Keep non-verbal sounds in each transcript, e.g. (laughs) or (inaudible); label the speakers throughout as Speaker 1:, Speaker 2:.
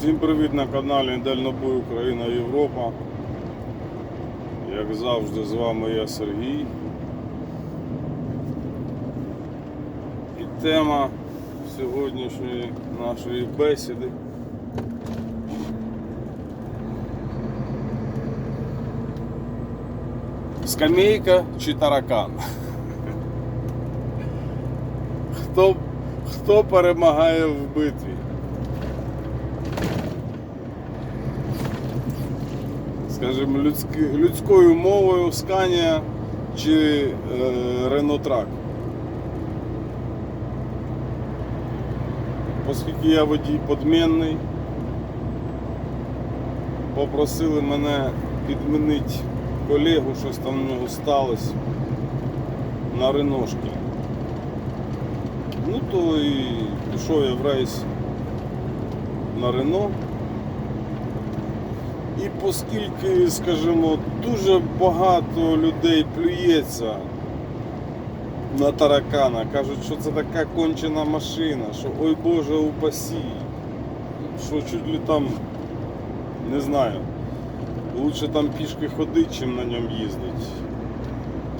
Speaker 1: Всім привіт на каналі Дальнобой Україна Європа. Як завжди, з вами я Сергій. І тема сьогоднішньої нашої бесіди. Скамейка чи таракан? Хто, хто перемагає в битві? Скажімо, людськи, людською мовою Scania чи е, Renault Track. Оскільки я водій подмінний, попросили мене підмінити колегу, щось там в нього сталося на реношки. Ну то і пішов я в рейс на Рено. І оскільки, скажімо, дуже багато людей плюється на таракана, кажуть, що це така кончена машина, що ой Боже упасі, що чуть ли там, не знаю, лучше там пішки ходити, чим на ньому їздити.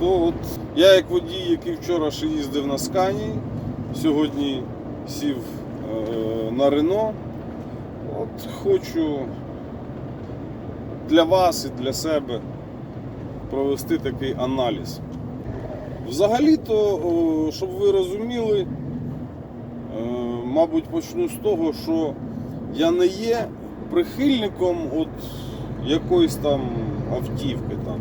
Speaker 1: То от я як водій, який вчора ще їздив на Скані, сьогодні сів е, на Рено, от хочу для вас і для себе провести такий аналіз. Взагалі-то, щоб ви розуміли, е, мабуть, почну з того, що я не є прихильником от якоїсь там автівки. Там.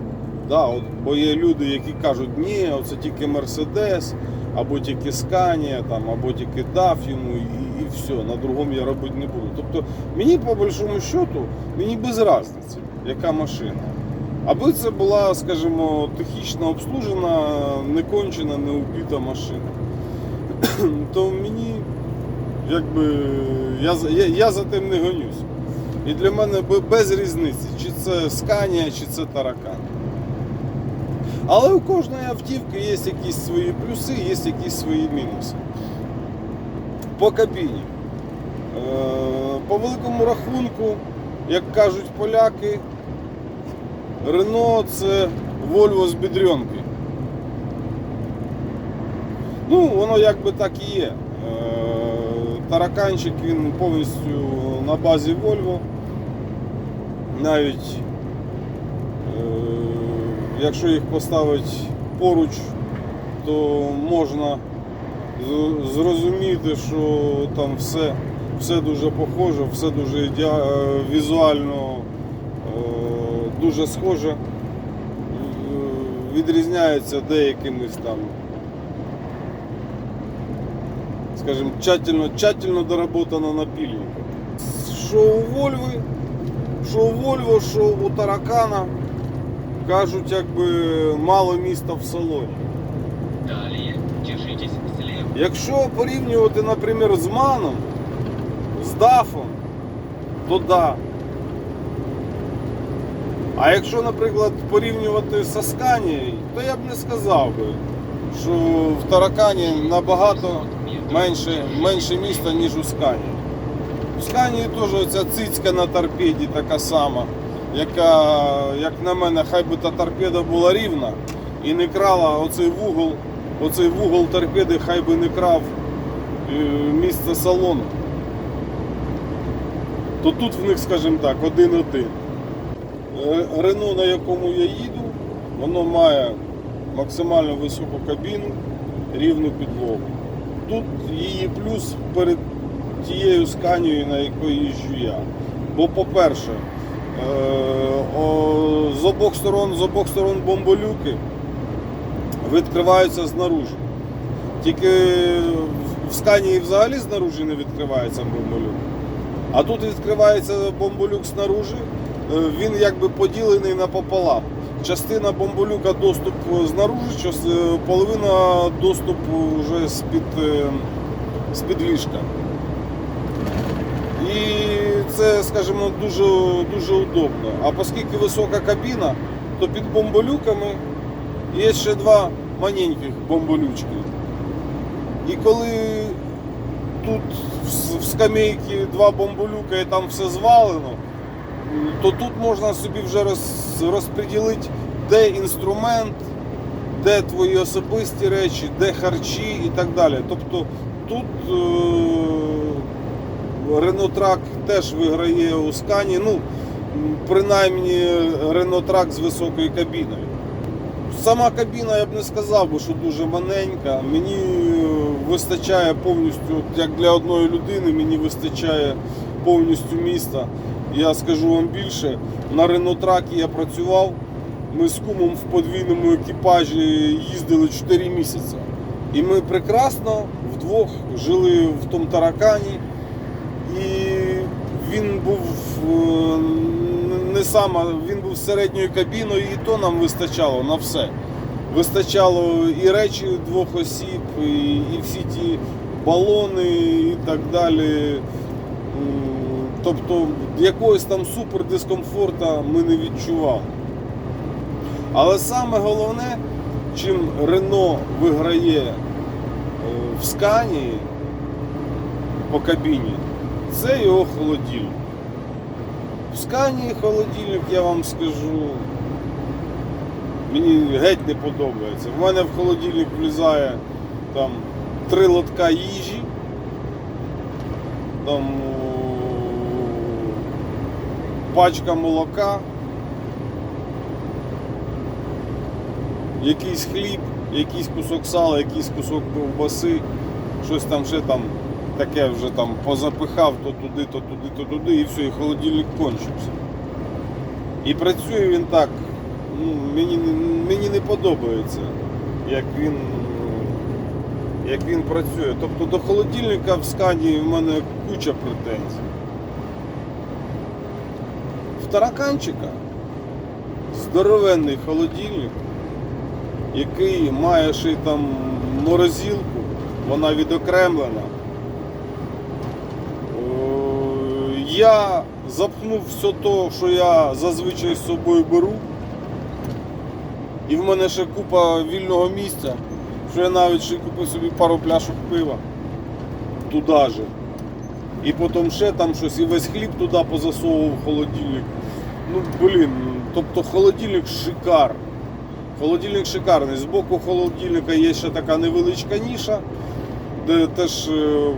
Speaker 1: Да, от, бо є люди, які кажуть, ні, це тільки Мерседес, або тільки Сканія, там, або тільки DAF йому і, і все, на другому я робити не буду. Тобто мені по большому счету, мені без різниці, яка машина. Аби це була, скажімо, технічно обслужена, не кончена, не убита машина. (clears throat) То мені якби я, я, я за тим не гонюсь. І для мене без різниці, чи це Сканія, чи це таракан. Але у кожної автівки є якісь свої плюси, є якісь свої мінуси. По кабіні. Е, По великому рахунку, як кажуть поляки, Рено це Volvo з бідренки. Ну, воно якби так і є. Е, Тараканчик він повністю на базі Volvo. Навіть е, якщо їх поставити поруч, то можна зрозуміти, що там все, все дуже похоже, все дуже е, візуально дуже схоже. Е, Відрізняється деякимись там, скажімо, тщательно, тщательно доработано напільником. Що у Вольви, що у Вольво, що у Таракана кажуть, якби мало міста в салоні.
Speaker 2: Далее держитесь слева.
Speaker 1: Якщо порівнювати, наприклад, з Маном, з Дафом, то да. А якщо, наприклад, порівнювати з Асканією, то я б не сказав би, що в Таракані набагато менше, менше міста, ніж у Сканії. У Сканії теж оця цицька на торпеді така сама, яка, як на мене, хай би та торпеда була рівна і не крала оцей вугол, оцей вугол торпеди хай би не крав е, місце салону. То тут в них, скажімо так, один-один. Рено, на якому я їду, воно має максимально високу кабіну, рівну підлогу. Тут її плюс перед тією сканією, на якої їжджу я. Бо, по-перше, е, з обох сторон, з обох сторон бомболюки відкриваються знаружи. Тільки в- сканії взагалі знаружи не відкривається бомболюк. А тут відкривається бомболюк знаружи, е, він якби поділений напополам. Частина бомболюка доступ знаружи, час- е, половина доступ вже з-під, е, з-під ліжка. І це, скажімо, дуже, дуже удобно. А оскільки висока кабіна, то під бомболюками є ще два маленьких бомболючки. І коли тут в, с- скамейки два бомболюка і там все звалено, то тут можна собі вже роз, розподілити, де інструмент, де твої особисті речі, де харчі і так далі. Тобто тут Ренотрак теж виграє у скані. Ну, принаймні Ренотрак з високою кабіною. Сама кабіна я б не сказав, би, що дуже маленька. Мені е, вистачає повністю, як для одної людини, мені вистачає повністю міста. Я скажу вам більше, на Ренотракі я працював. Ми з кумом в подвійному екіпажі їздили 4 місяці. І ми прекрасно вдвох жили в тому таракані. І він був е, не сама, він був середньою кабіною, і то нам вистачало на все. Вистачало і речі двох осіб, і, і всі ті балони і так далі. Тобто якогось там супер дискомфорта ми не відчували. Але саме головне, чим Рено виграє е, в скані по кабіні, це його холодильник. В скані холодильник, я вам скажу, мені геть не подобається. В мене в холодильник влізає там три лотка їжі, там пачка молока, якийсь хліб, якийсь кусок сала, якийсь кусок ковбаси, щось там ще там таке вже там позапихав то туди, то туди, то туди, і все, і холодильник кончився. І працює він так. Ну, мені, мені не подобається, як він, як він працює. Тобто до холодильника в скані в мене куча претензій. Тараканчика здоровенний холодильник, який має ще й там морозилку, вона відокремлена. Е, Я запхнув все то, що я зазвичай з собою беру. І в мене ще купа вільного місця, що я навіть ще купив собі пару пляшок пива. Туди же. І потім ще там щось, і весь хліб туди позасовував в холодильник. Ну, блін, тобто холодильник шикар. Холодильник шикарний. Збоку холодильника є ще така невеличка ніша, де теж е,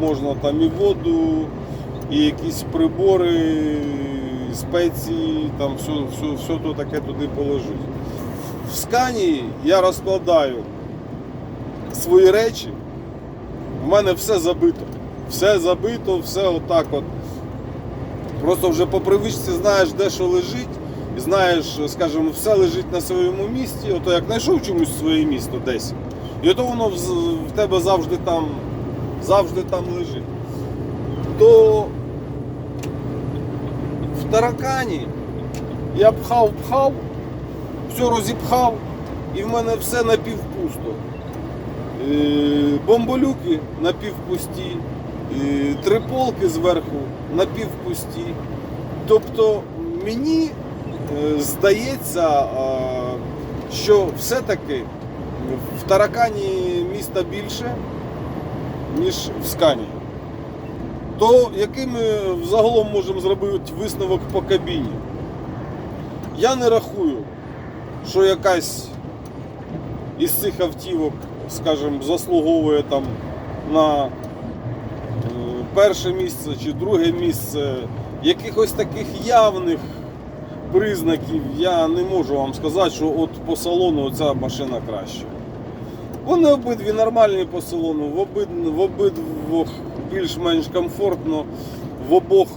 Speaker 1: можна там і воду, і якісь прибори, і спеції, там все, все, все то таке туди положити. В скані я розкладаю свої речі. У мене все забито. Все забито, все отак от. Просто вже по привичці знаєш, де що лежить, і знаєш, скажімо, все лежить на своєму місці. Ото як знайшов чомусь своє місто десь. І ото воно в, тебе завжди там, завжди там лежить. То в таракані я пхав-пхав, все розіпхав, і в мене все напівпусто. Е, Бомболюки напівпусті, три полки зверху напівпусті. Тобто мені е, здається, е, що все-таки в таракані міста більше, ніж в скані. То який ми взагалом можемо зробити висновок по кабіні? Я не рахую, що якась із цих автівок, скажімо, заслуговує там на перше місце чи друге місце. Якихось таких явних признаків я не можу вам сказати, що от по салону ця машина краща. Вони обидві нормальні по салону, в, обид... в обидвох більш-менш комфортно, в обох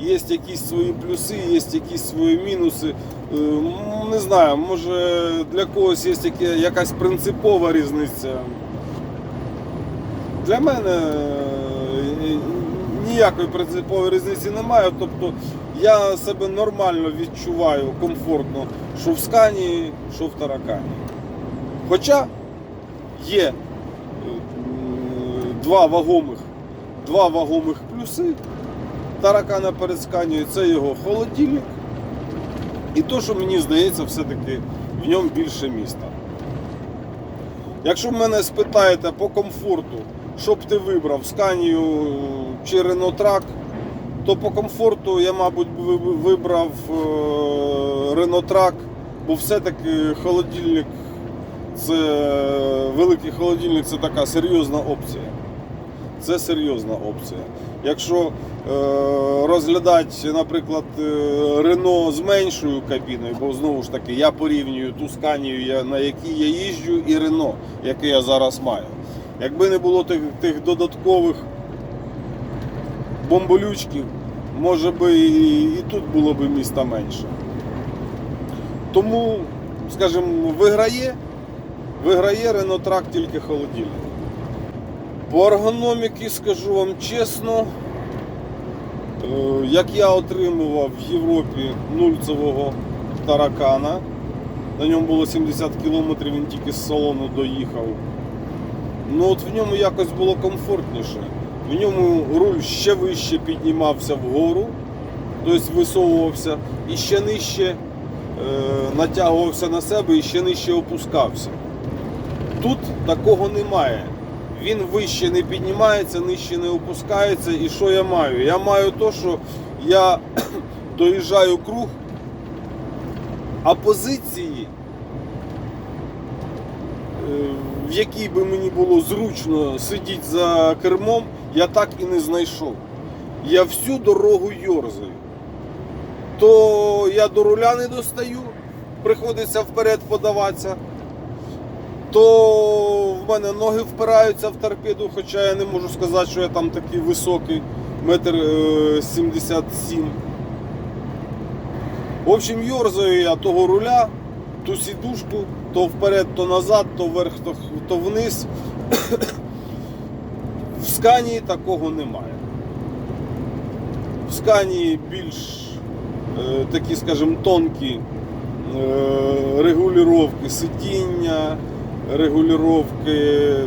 Speaker 1: є якісь свої плюси, є якісь свої мінуси. Е, Не знаю, може для когось є якась принципова різниця. Для мене е, ніякої принципової різниці немає. Тобто я себе нормально відчуваю комфортно, що в скані, що в таракані. Хоча є е, два вагомих, два вагомих плюси таракана перед сканією, це його холодильник. І то, що мені здається, все-таки в ньому більше міста. Якщо мене спитаєте по комфорту, що б ти вибрав, Scania чи Track, то по комфорту я, мабуть, вибрав е, Track, бо все-таки холодильник це великий холодильник це така серйозна опція. Це серйозна опція. Якщо е, розглядати, наприклад, е, Рено з меншою кабіною, бо знову ж таки я порівнюю ту сканію, на якій я їжджу, і Рено, яке я зараз маю. Якби не було тих, тих додаткових бомболючків, може би і, і тут було б міста менше. Тому, скажімо, виграє, виграє Track тільки холодильник. По ергономіки скажу вам чесно, е, як я отримував в Європі нульцевого таракана, на ньому було 70 км, він тільки з салону доїхав. Ну от в ньому якось було комфортніше. В ньому руль ще вище піднімався вгору, тобто висовувався, і ще нижче е, натягувався на себе і ще нижче опускався. Тут такого немає. Він вище не піднімається, нижче не опускається. І що я маю? Я маю то, що я (clears throat) доїжджаю круг, а позиції, е, в якій би мені було зручно сидіти за кермом, я так і не знайшов. Я всю дорогу йорзаю. То я до руля не достаю, приходиться вперед подаватися то в мене ноги впираються в торпеду, хоча я не можу сказати, що я там такий високий, метр е, 77. В общем, йорзаю я того руля, ту сідушку, то вперед, то назад, то вверх, то, то вниз. В сканії такого немає. В сканії більш е, такі, скажімо, тонкі е, регулювання сидіння, регулювання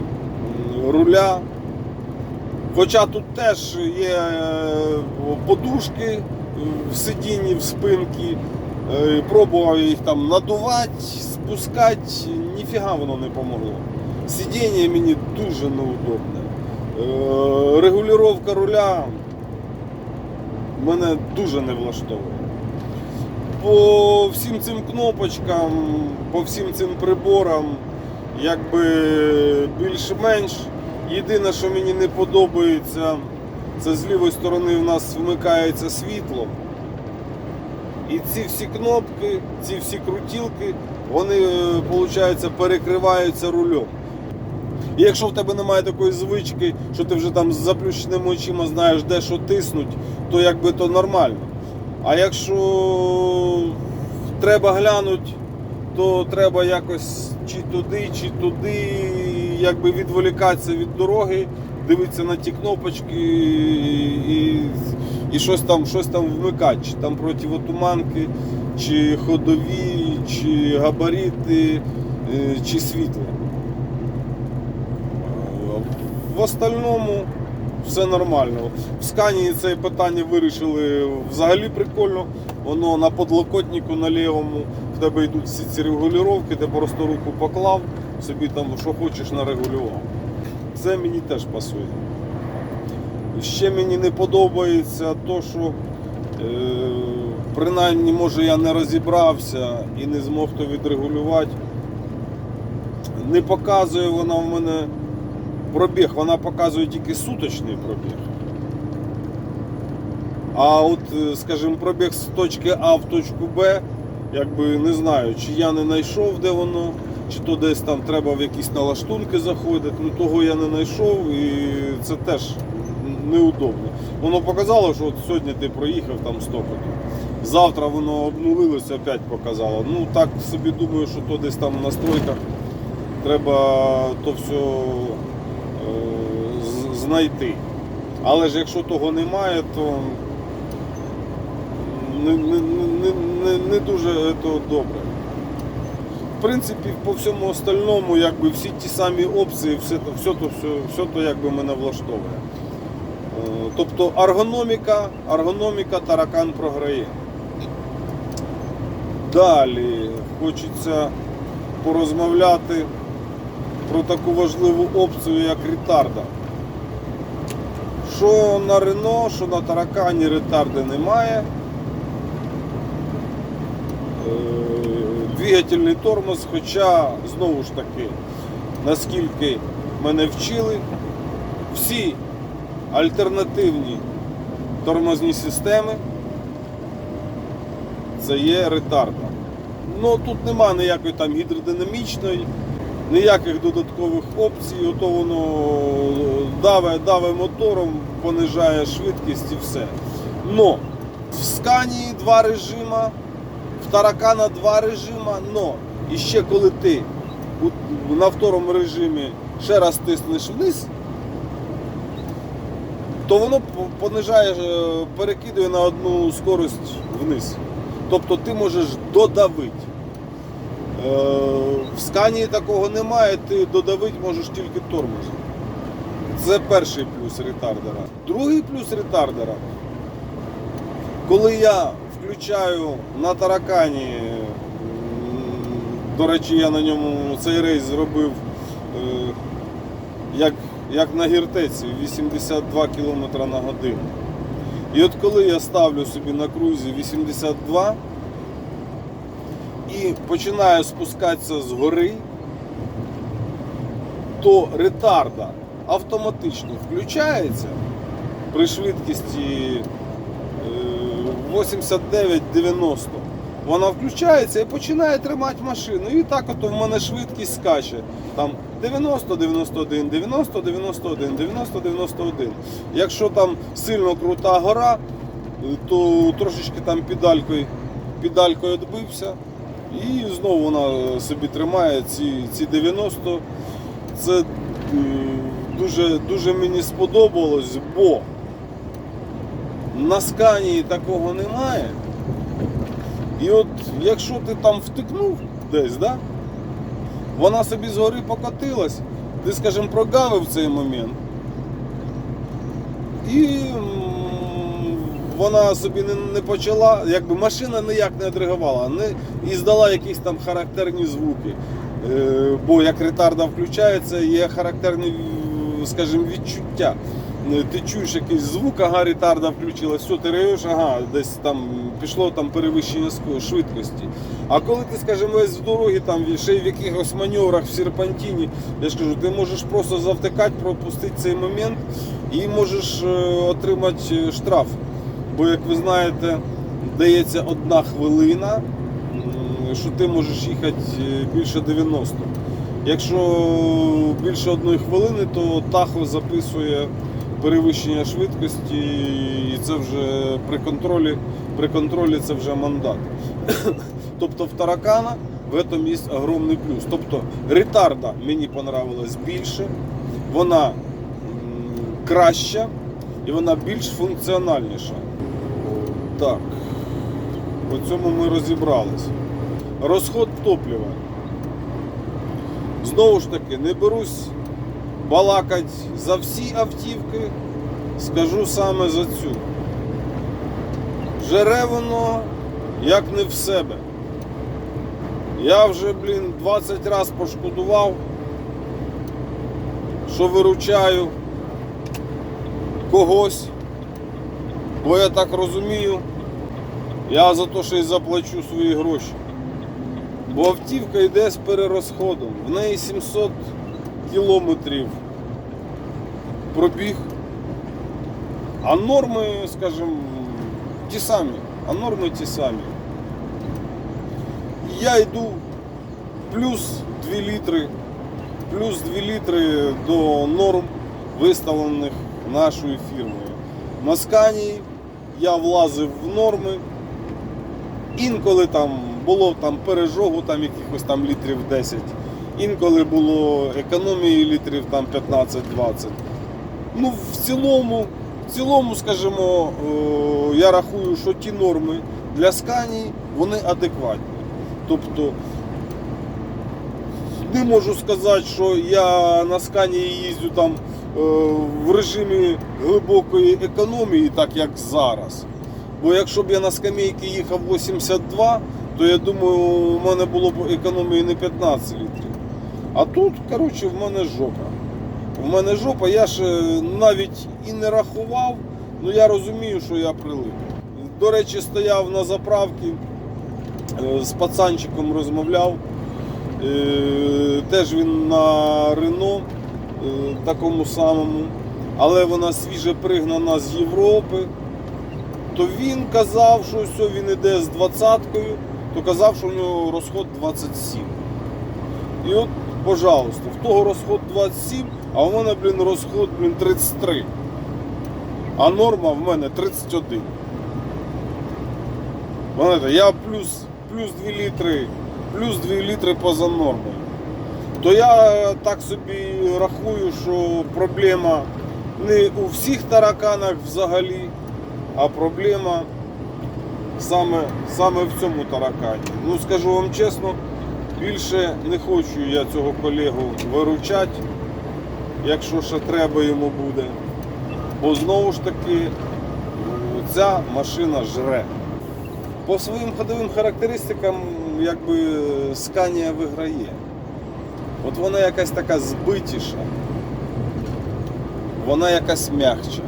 Speaker 1: руля. Хоча тут теж є е, подушки в сидінні, в спинці. Е, Пробував їх там надувати, спускати, ніфіга воно не помогло. Сидіння мені дуже неудобне. Е, Регулювання руля мене дуже не влаштовує. По всім цим кнопочкам, по всім цим приборам, якби більш-менш. Єдине, що мені не подобається, це з лівої сторони в нас вмикається світло. І ці всі кнопки, ці всі крутілки, вони, виходить, перекриваються рулем. І якщо в тебе немає такої звички, що ти вже там з заплющеними очима знаєш, де що тиснуть, то якби то нормально. А якщо треба глянути, то треба якось чи туди, чи туди, якби відволікатися від дороги, дивитися на ті кнопочки і, і щось там щось там вмикати, чи там противотуманки, чи ходові, чи габарити, е, чи світло. В остальному все нормально. В Сканії це питання вирішили взагалі прикольно. Воно на подлокотнику на лівому, в тебе йдуть всі ці регулювання, ти просто руку поклав, собі там що хочеш нарегулював. Це мені теж пасує. Ще мені не подобається то, що е, принаймні може я не розібрався і не змог то відрегулювати. Не показує вона в мене пробіг, вона показує тільки суточний пробіг. А от, е, скажімо, пробіг з точки А в точку Б, якби не знаю, чи я не знайшов, де воно, чи то десь там треба в якісь налаштунки заходити. Ну того я не знайшов і це теж неудобно. Воно показало, що от сьогодні ти проїхав там стопотом. Завтра воно обнулилося, опять показало. Ну так собі думаю, що то десь там в настройках треба то все е, знайти. Але ж якщо того немає, то не, не, не, не, не дуже то добре. В принципі, по всьому остальному, якби всі ті самі опції, все, то, все, все то якби мене влаштовує. Е, Тобто аргономіка, аргономіка таракан програє. Далі хочеться порозмовляти про таку важливу опцію, як ретарда. Що на Рено, що на Таракані ретарди немає. Е, Двигательний тормоз, хоча, знову ж таки, наскільки мене вчили, всі альтернативні тормозні системи це є ретарда. Ну тут нема ніякої там гідродинамічної, ніяких додаткових опцій, ото воно даве, даве мотором, понижає швидкість і все. Но в Сканії два режима, в Таракана два режима, но і ще коли ти на второму режимі ще раз тиснеш вниз, то воно по- понижає, е, перекидує на одну скорость вниз. Тобто ти можеш додавити. Е, В сканії такого немає, ти додавити можеш тільки тормоз. Це перший плюс ретардера. Другий плюс ретардера. Коли я включаю на таракані, до речі, я на ньому цей рейс зробив е, як, як на гіртеці 82 км на годину. І от коли я ставлю собі на крузі 82 і починаю спускатися з гори, то ретарда автоматично включається при швидкості е, 89-90. Вона включається і починає тримати машину. І так от в мене швидкість скаче. Там 90, 91, 90, 91, 90, 91. Якщо там сильно крута гора, то трошечки там педалькою, педалькою відбився. І знову вона собі тримає ці, ці 90. Це е, дуже, дуже мені сподобалось, бо на сканії такого немає. От якщо ти там втикнув десь, да, вона собі згори покотилась, ти, скажімо, прогавив цей момент. І вона собі не, не почала, якби машина ніяк не відреагувала, не, здала якісь там характерні звуки. Е, бо як ретарда включається, є характерні, скажімо, відчуття. Е, Ти чуєш якийсь звук, ага, ретарда включилась, все, ти реєш, ага, десь там пішло там перевищення швидкості. А коли ти, скажімо, в дорогі, там ще й в якихось маневрах в серпантині, я ж кажу, ти можеш просто завтикати, пропустити цей момент і можеш е, отримати е, штраф. Бо, як ви знаєте, дається одна хвилина, що ти можеш їхати е, більше 90. Якщо більше одної хвилини, то тахо записує перевищення швидкості, і це вже при контролі, при контролі це вже мандат. (coughs) Тобто в таракана в этом є огромний плюс. Тобто ретарда мені понравилась більше, вона краща і вона більш функціональніша. Так, по цьому ми розібрались. Розход топлива. Знову ж таки, не берусь балакать за всі автівки, скажу саме за цю. Жере воно як не в себе. Я вже, блін, 20 разів пошкодував, що виручаю когось. Бо я так розумію, я за те, що й заплачу свої гроші. Бо автівка йде з перерозходом. В неї 700 кілометрів пробіг. А норми, скажімо, ті самі. А норми ті самі. Я йду плюс 2 літри, плюс 2 літри до норм, виставлених нашою фірмою. На сканії я влазив в норми. Інколи там було там пережогу там якихось там літрів 10. Інколи було економії літрів там 15-20. Ну, в цілому, в цілому, скажімо, е, я рахую, що ті норми для сканії вони адекватні. Тобто не можу сказати, що я на сканії їздю там е, в режимі глибокої економії, так як зараз. Бо якщо б я на скамейці їхав 82, то я думаю, у мене було б економії не 15 літрів. А тут, коротше, в мене жопа. в мене жопа, я ж навіть і не рахував, ну я розумію, що я прилип. До речі, стояв на заправці, е, з пацанчиком розмовляв. Е, Теж він на Рено, е, такому самому, але вона свіже пригнана з Європи. То він казав, що все, він іде з двадцяткою, то казав, що в нього розход 27. І от, пожалуйста, в того розход 27, а в мене, блін, розход, блін, 33. А норма в мене 31. Знаєте, я плюс, плюс 2 літри, плюс 2 літри поза нормою. То я так собі рахую, що проблема не у всіх тараканах взагалі, а проблема саме, саме в цьому таракані. Ну, скажу вам чесно, більше не хочу я цього колегу виручати, якщо ще треба йому буде. Бо знову ж таки ця машина жре. По своїм ходовим характеристикам, якби Scania виграє. От вона якась така збитіша, вона якась м'якча.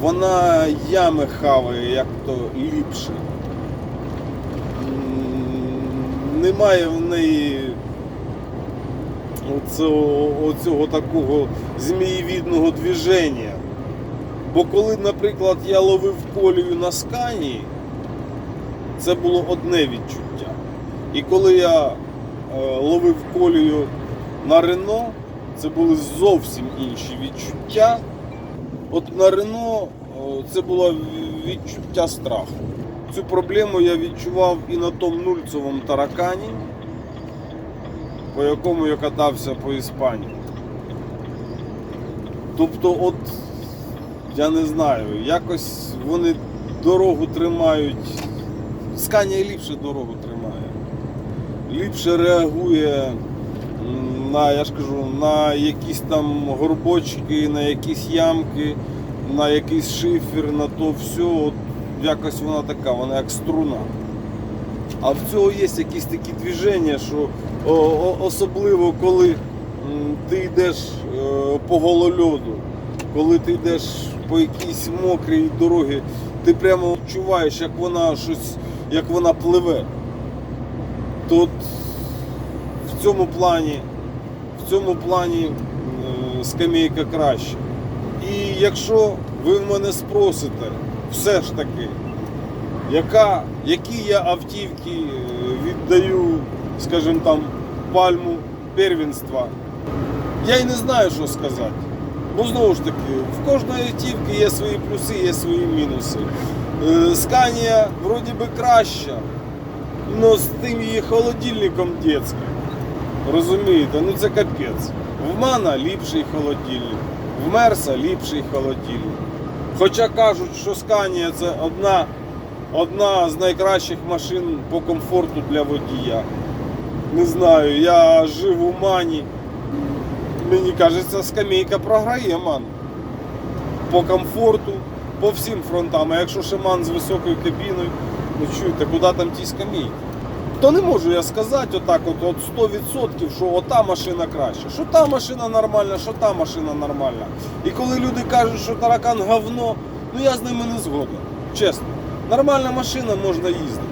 Speaker 1: Вона ями хаває, як то ліпше. Немає в неї оцього, оцього такого змієвідного движення. Бо коли, наприклад, я ловив колію на скані, це було одне відчуття. І коли я е, ловив колію на Рено, це були зовсім інші відчуття. От на Рено е, це було відчуття страху. Цю проблему я відчував і на тому нульцевому таракані, по якому я катався по Іспанії. Тобто, от я не знаю, якось вони дорогу тримають. Сканія ліпше дорогу тримає. Ліпше реагує на, я ж кажу, на якісь там горбочки, на якісь ямки, на якийсь шифер, на то все. От якось вона така, вона як струна. А в цього є якісь такі движення, що особливо коли ти йдеш е, по голольоду, коли ти йдеш по якійсь мокрій дорогі, ти прямо відчуваєш, як вона щось, як вона пливе. Тут в цьому плані, в цьому плані е, скамейка краще. І якщо ви в мене спросите, все ж таки, яка, які я автівки е, віддаю, скажімо там, пальму первенства, я й не знаю, що сказати. Бо знову ж таки, в кожної автівки є свої плюси, є свої мінуси. Е, Сканія вроді би краща, але з тим її холодильником дитським. Розумієте, ну це капець. В Мана ліпший холодильник, в Мерса ліпший холодильник. Хоча кажуть, що Сканія це одна, одна з найкращих машин по комфорту для водія. Не знаю, я жив у Мані. Мені кажеться, скамейка програє ман. По комфорту, по всім фронтам. А якщо ще ман з високою кабіною, ну чуєте, куди там ті скамейки? То не можу я сказати отак от, от 100%, що ота машина краща, що та машина нормальна, що та машина нормальна. І коли люди кажуть, що таракан говно, ну я з ними не згоден. Чесно. Нормальна машина можна їздити.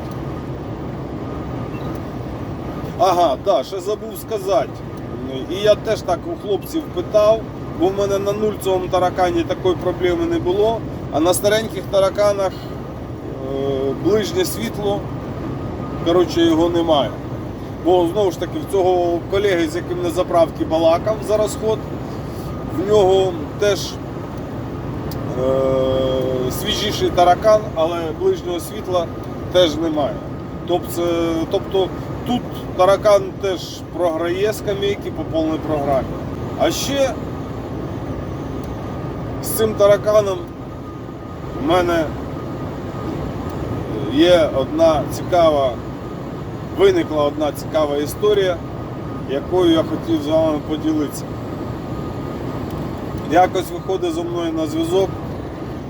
Speaker 1: Ага, да, ще забув сказати. І я теж так у хлопців питав, бо в мене на нульцевому таракані такої проблеми не було, а на стареньких тараканах е, ближнє світло, коротше, його немає. Бо знову ж таки в цього колеги, з яким на заправці балакав за розход, в нього теж е, свіжіший таракан, але ближнього світла теж немає. Тобто, тобто тут таракан теж програє скамейки по повній програмі. А ще з цим тараканом в мене є одна цікава, виникла одна цікава історія, якою я хотів з вами поділитися. Якось виходить зі мною на зв'язок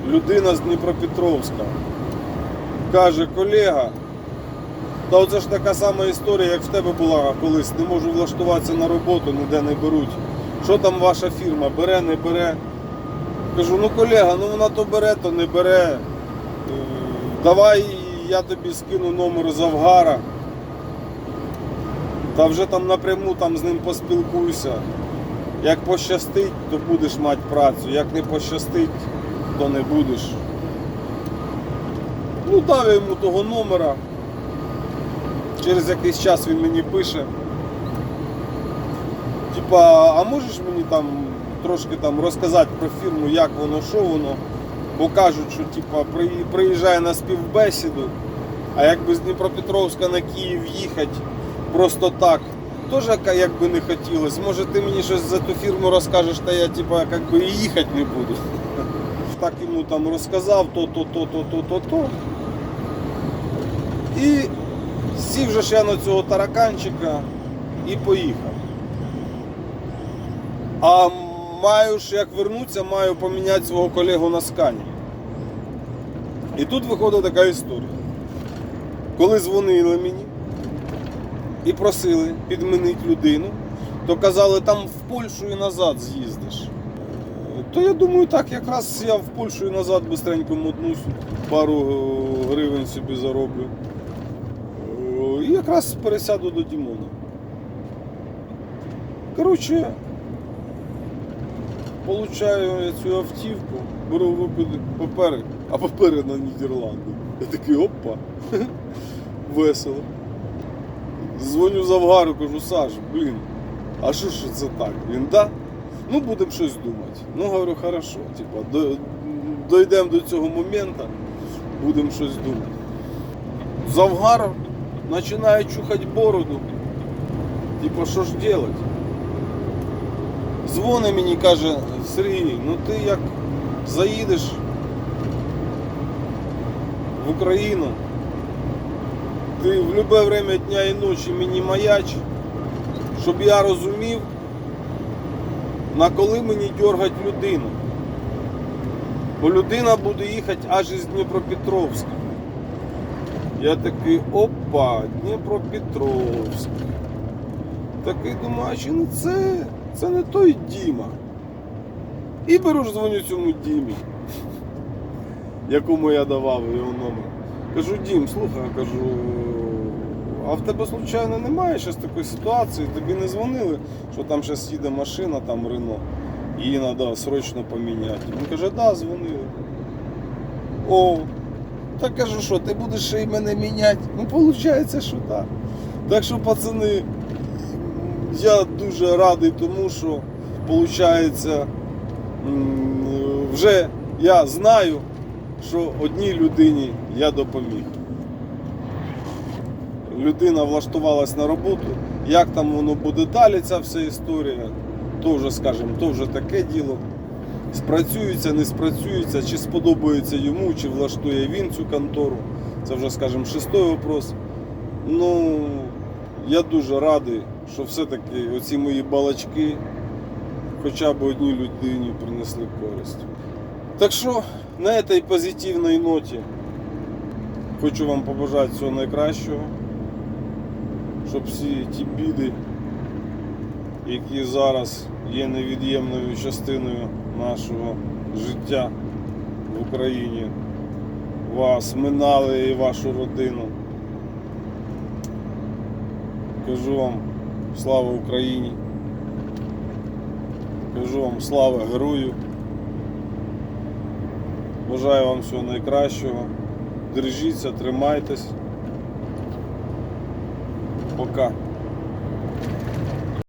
Speaker 1: людина з Дніпропетровська. Каже, колега, та оце ж така сама історія, як в тебе була колись. Не можу влаштуватися на роботу, ніде не беруть. що там ваша фірма, бере, не бере. Кажу, ну колега, ну вона то бере, то не бере. Е, Давай я тобі скину номер Завгара. Та вже там напряму там з ним поспілкуйся. Як пощастить, то будеш мати працю. Як не пощастить, то не будеш. Ну, дав я йому того номера. Через якийсь час він мені пише. Типа, а можеш мені там трошки там розказати про фірму, як воно, що воно? Бо кажуть, що типа приїжджає на співбесіду, а якби з Дніпропетровська на Київ їхати просто так, теж яка- якби не хотілося. Може ти мені щось за ту фірму розкажеш, та я типа якби і їхати не буду. (laughs) Так йому там розказав то, то, то, то. І сів же я на цього тараканчика і поїхав. А маю ж як вернуться, маю поміняти свого колегу на скані. І тут виходить така історія. Коли дзвонили мені і просили підмінити людину, то казали, там в Польщу і назад з'їздиш. Е, То я думаю, так, якраз я в Польщу і назад бистренько мотнусь, пару е, гривень собі зароблю. Е, І якраз пересяду до Дімона. Коротше, получаю я цю автівку, беру папери, а папери на Нідерланди. Я такий опа. (laughs) Весело. Дзвоню Завгару, кажу, Саш, блін, а що ж це так? Він да? Ну будемо щось думати. Ну, говорю, хорошо, типа, до- дойдемо до цього моменту, будемо щось думати. Завгар починає чухати бороду. Типа, що ж делать? Дзвони мені каже, Сергій, ну ти як заїдеш в Україну, ти в будь-яке время дня і ночі мені маяч, щоб я розумів, на коли мені дергать людину. Бо людина буде їхати аж із Дніпропетровська. Я такий, опа, Дніпропетровськ. Такий думаю, не це? Це не той Діма. І беру ж дзвоню цьому Дімі, (laughs) якому я давав його номер. Кажу, Дім, слухай, кажу, а в тебе случайно немає зараз такої ситуації, тобі не дзвонили, що там зараз їде машина, там Рено, її треба срочно поміняти. Він каже, да, дзвонили. О, так кажу, що ти будеш ще й мене міняти? Ну, виходить, що так. Так що, пацани, я дуже радий тому, що виходить, вже я знаю, що одній людині я допоміг. Людина влаштувалась на роботу. Як там воно буде далі, ця вся історія, то вже, скажімо, то вже таке діло. Спрацюється, не спрацюється, чи сподобається йому, чи влаштує він цю контору. Це вже, скажімо, шестой вопрос. Ну, я дуже радий, що все-таки оці мої балачки хоча б одній людині принесли користь. Так що на цій позитивній ноті хочу вам побажати всього найкращого, щоб всі ті біди, які зараз є невід'ємною частиною нашого життя в Україні, вас минали і вашу родину. Кажу вам слава Україні. Кажу вам слава герою. Бажаю вам всього найкращого. Держіться, тримайтесь. Пока.